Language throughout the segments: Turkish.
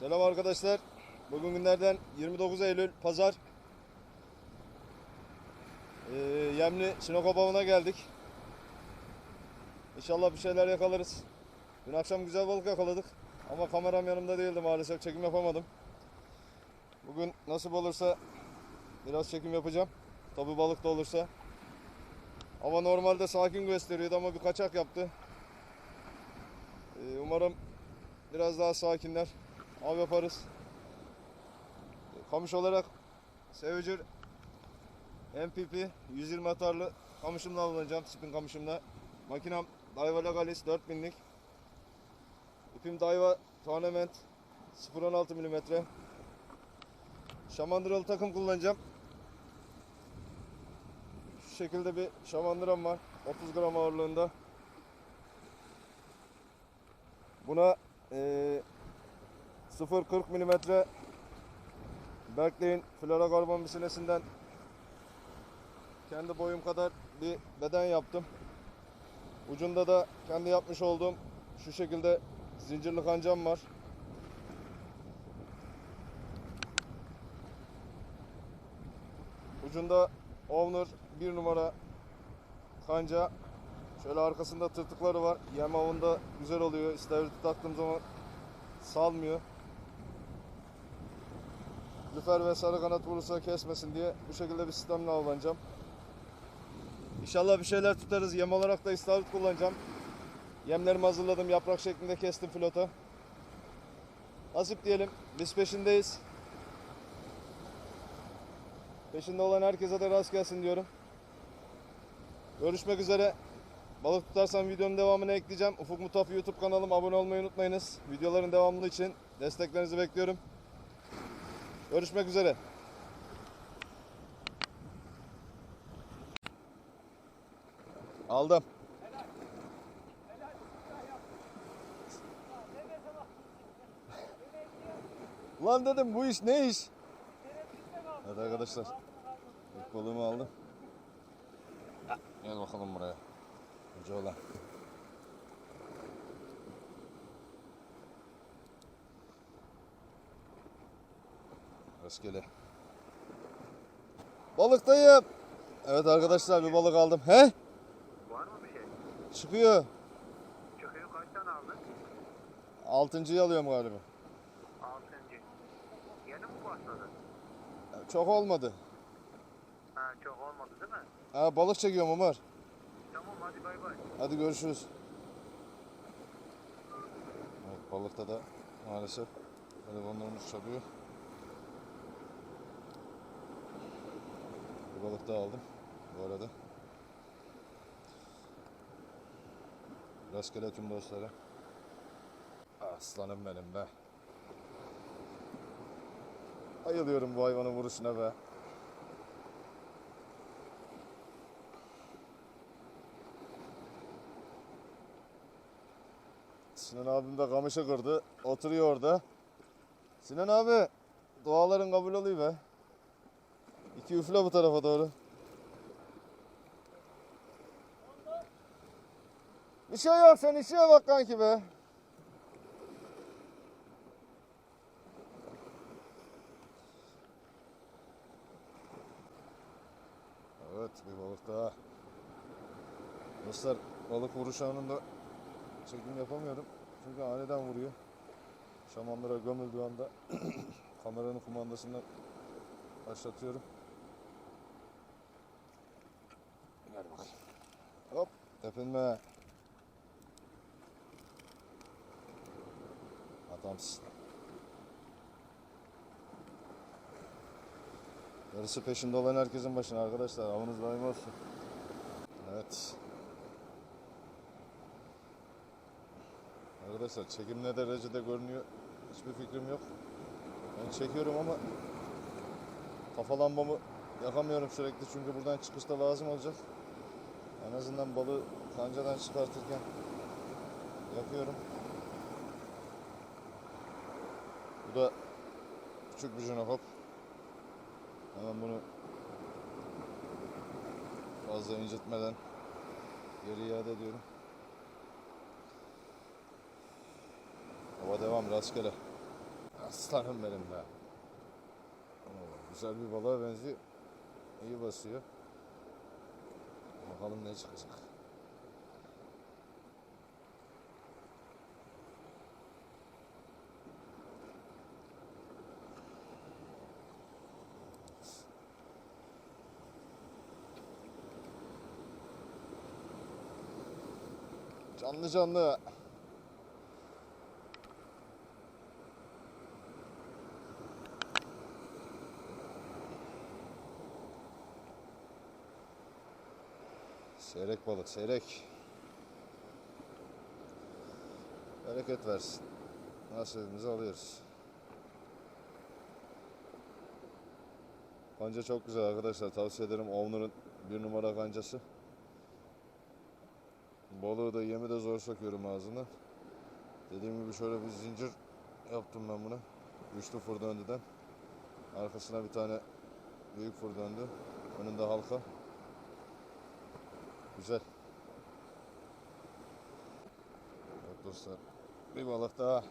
Selam arkadaşlar. Bugün günlerden 29 Eylül Pazar. Ee, Yemli Sinokop geldik. İnşallah bir şeyler yakalarız. Dün akşam güzel balık yakaladık. Ama kameram yanımda değildi maalesef. Çekim yapamadım. Bugün nasip olursa biraz çekim yapacağım. Tabi balık da olursa. Hava normalde sakin gösteriyordu ama bir kaçak yaptı. Ee, umarım biraz daha sakinler. Av yaparız. Kamış olarak Sevicer MPP 120 atarlı kamışımla avlanacağım. Spin kamışımla. Makinem Daiwa Legalis 4000'lik. İpim Daiwa Tournament 0.16 mm. Şamandıralı takım kullanacağım. Şu şekilde bir şamandıram var. 30 gram ağırlığında. Buna eee 0.40 mm Berkley'in fluorokarbon bisinesinden kendi boyum kadar bir beden yaptım. Ucunda da kendi yapmış olduğum şu şekilde zincirli kancam var. Ucunda Owner bir numara kanca. Şöyle arkasında tırtıkları var. Yem avında güzel oluyor. İstavrit taktığım zaman salmıyor. Lüfer ve sarı kanat vurursa kesmesin diye bu şekilde bir sistemle avlanacağım. İnşallah bir şeyler tutarız. Yem olarak da istavrit kullanacağım. Yemlerimi hazırladım. Yaprak şeklinde kestim flota. Nasip diyelim. Biz peşindeyiz. Peşinde olan herkese de rast gelsin diyorum. Görüşmek üzere. Balık tutarsam videonun devamını ekleyeceğim. Ufuk Mutaf YouTube kanalıma abone olmayı unutmayınız. Videoların devamlı için desteklerinizi bekliyorum. Görüşmek üzere. Aldım. Lan dedim bu iş ne iş? Evet arkadaşlar. Balığımı aldım. Gel bakalım buraya. Hoca olan. Rastgele. Balıktayım. Evet arkadaşlar bir balık aldım. He? Var mı bir şey? Çıkıyor. Çıkıyor kaç tane aldın? Altıncıyı alıyorum galiba. Altıncı. Yeni mi başladı? Çok olmadı. Ha çok olmadı değil mi? Ha, balık çekiyorum Ömer. Tamam hadi bay bay. Hadi görüşürüz. Evet balıkta da maalesef telefonlarımız çalıyor. Bir balık daha aldım bu arada. Rastgele tüm dostlara. Aslanım benim be. Ayılıyorum bu hayvanın vuruşuna be. Sinan abim de kamışı kırdı. Oturuyor orada. Sinan abi duaların kabul oluyor be. İki üfle bu tarafa doğru. Bir şey yok sen işe bak kanki be. Evet bir balık daha. Dostlar balık vuruş anında çekim yapamıyorum. Çünkü aniden vuruyor. Şamandıra gömüldüğü anda kameranın kumandasını başlatıyorum. Gel bakayım. Hop tepinme. Adamsın. Yarısı peşinde olan herkesin başına arkadaşlar. Avınız daim olsun. Evet. Arkadaşlar çekim ne derecede görünüyor hiçbir fikrim yok. Ben çekiyorum ama kafa lambamı yakamıyorum sürekli çünkü buradan çıkışta lazım olacak. En azından balığı kancadan çıkartırken yakıyorum. Bu da küçük bir jinokop. Hemen bunu fazla incitmeden geri iade ediyorum. Hava devam rastgele. Aslanım benim be. Güzel bir balığa benziyor. İyi basıyor. Bakalım ne çıkacak. Canlı canlı. Seyrek balık, seyrek. Bereket versin. Nasibimizi alıyoruz. Kanca çok güzel arkadaşlar. Tavsiye ederim. Owner'ın bir numara kancası. Balığı da yemi de zor sokuyorum ağzına. Dediğim gibi şöyle bir zincir yaptım ben buna. Üçlü fır döndüden. Arkasına bir tane büyük fır döndü. Önünde halka. Güzel. Evet dostlar. Bir balık daha.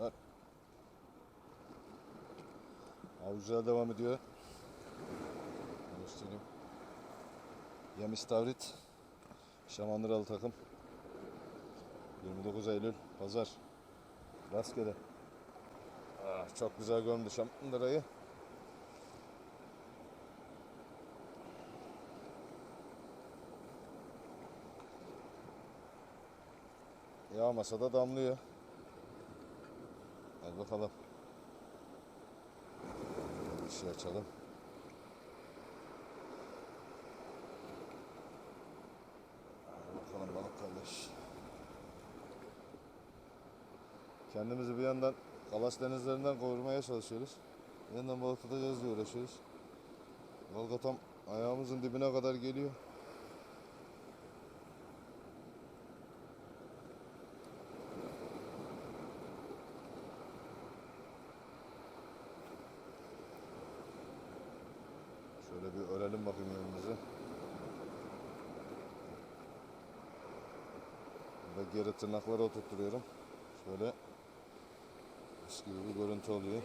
Ver. Av güzel devam ediyor. Göstereyim. Yem istavrit. Şamandıralı takım. 29 Eylül Pazar. Rastgele. Ah, çok güzel gömdü şamandırayı. Yağmasa da damlıyor. Hadi bakalım. Bir şey açalım. Hadi bakalım balık kardeş. Kendimizi bir yandan Kalas denizlerinden korumaya çalışıyoruz. Bir yandan balık tutacağız diye uğraşıyoruz. Balık tam ayağımızın dibine kadar geliyor. Şöyle bir örelim bakayım önümüzü. Burada geri tırnakları oturtturuyorum. Şöyle mis gibi bir görüntü oluyor.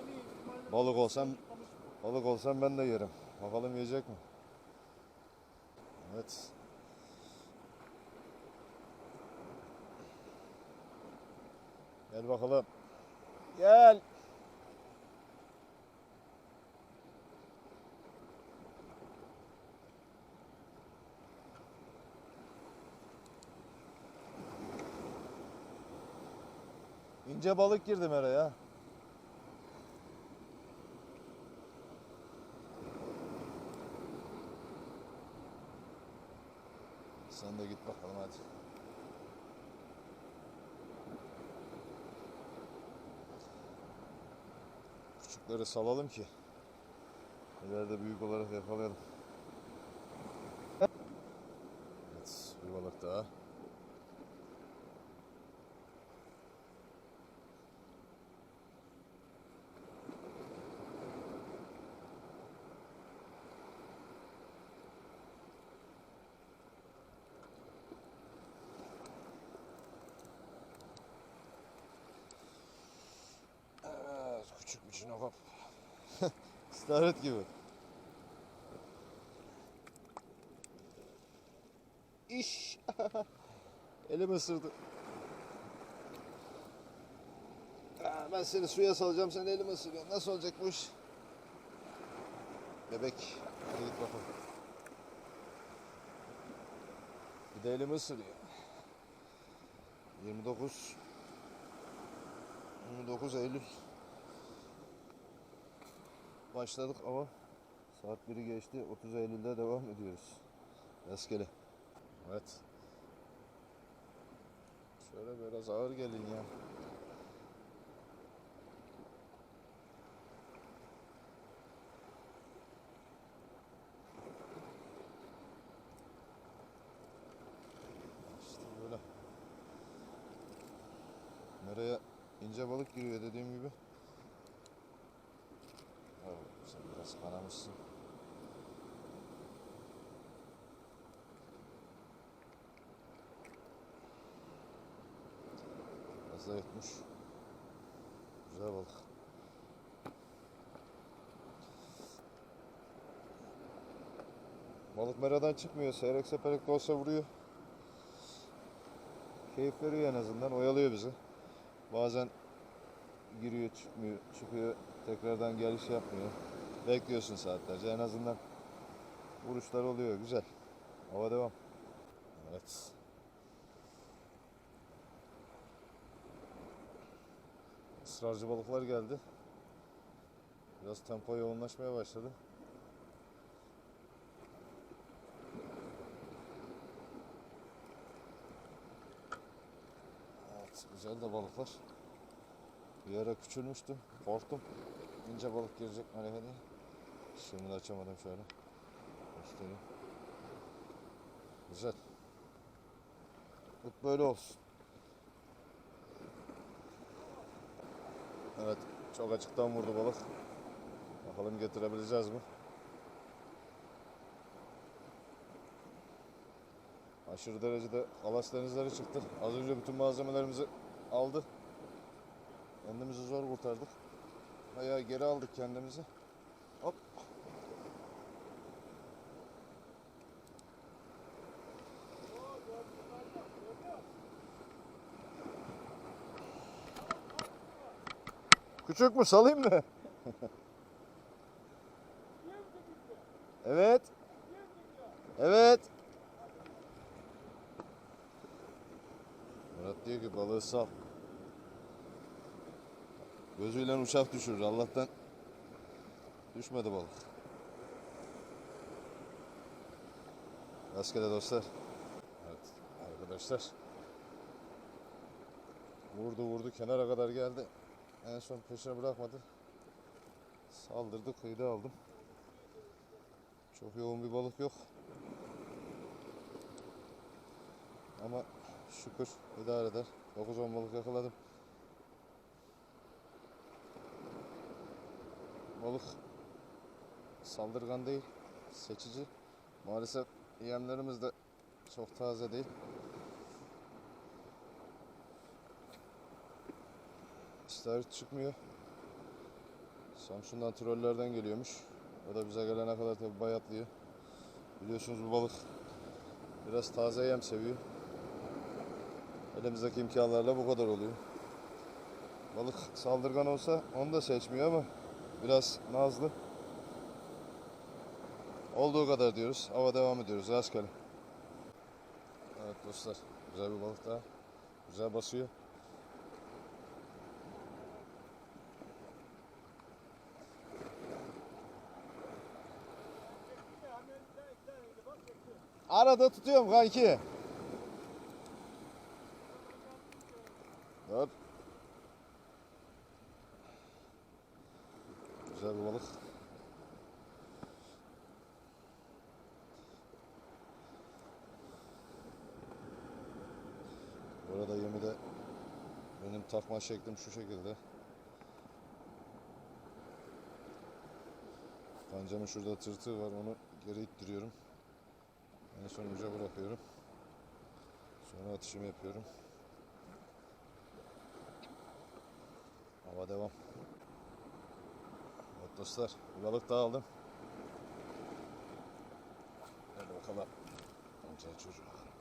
Balık olsam balık olsam ben de yerim. Bakalım yiyecek mi? Evet. Gel bakalım. Gel. İnce balık girdi meraya. Sen de git bakalım hadi. Küçükleri salalım ki ileride büyük olarak yakalayalım. Evet, bir balık daha. Evet, küçük bir çinokop. İstavrit gibi. İş. Elim ısırdı. Ha, Ben seni suya salacağım, sen elimi ısırıyorsun. Nasıl olacak bu? Bebek, hadi git bakalım. Bir de elimi ısırıyor. 29 29 Eylül başladık ama saat 1'i geçti. 30 Eylül'de devam ediyoruz. Rastgele. Evet. Şöyle biraz ağır gelin ya. İşte böyle. Nereye ince balık giriyor dediğim gibi. Sen biraz yutmuş. Güzel balık. Balık meradan çıkmıyor. Seyrek seperek de olsa vuruyor. Keyif veriyor en azından. Oyalıyor bizi. Bazen giriyor çıkmıyor. Çıkıyor tekrardan geliş yapmıyor. Bekliyorsun saatlerce. En azından vuruşlar oluyor. Güzel. Hava devam. Evet. Israrcı balıklar geldi. Biraz tempo yoğunlaşmaya başladı. Evet, güzel de balıklar. Bir ara küçülmüştü. Korktum. İnce balık girecek diye. Şimdi de açamadım şöyle. Göstereyim. Güzel. Bu böyle olsun. Evet, çok açıktan vurdu balık. Bakalım getirebileceğiz mi? Aşırı derecede kalas denizleri çıktı. Az önce bütün malzemelerimizi aldı. Kendimizi zor kurtardık. Bayağı geri aldık kendimizi. Hop. Küçük mü salayım mı? evet. Evet. Murat diyor ki balığı sal. Gözüyle uçak düşürür. Allah'tan düşmedi balık. Rastgele dostlar. Evet arkadaşlar. Vurdu vurdu kenara kadar geldi. En son peşine bırakmadı. Saldırdı kıyıda aldım. Çok yoğun bir balık yok. Ama şükür idare eder. 9-10 balık yakaladım. Balık saldırgan değil, seçici. Maalesef yemlerimiz de çok taze değil. İstavrit çıkmıyor. Samsun'dan trollerden geliyormuş. O da bize gelene kadar tabi bayatlıyor. Biliyorsunuz bu balık biraz taze yem seviyor. Elimizdeki imkanlarla bu kadar oluyor. Balık saldırgan olsa onu da seçmiyor ama biraz nazlı. Olduğu kadar diyoruz. Hava devam ediyoruz. Rastgele. Evet dostlar. Güzel bir balık daha. Güzel basıyor. Arada tutuyorum kanki. Dur. Güzel bir balık. Bu arada yemi de benim takma şeklim şu şekilde. Kancamın şurada tırtığı var onu geri ittiriyorum. En son uca bırakıyorum. Sonra atışımı yapıyorum. Hava devam. Evet dostlar, balık daha aldım. Hadi bakalım. Amca çocuk.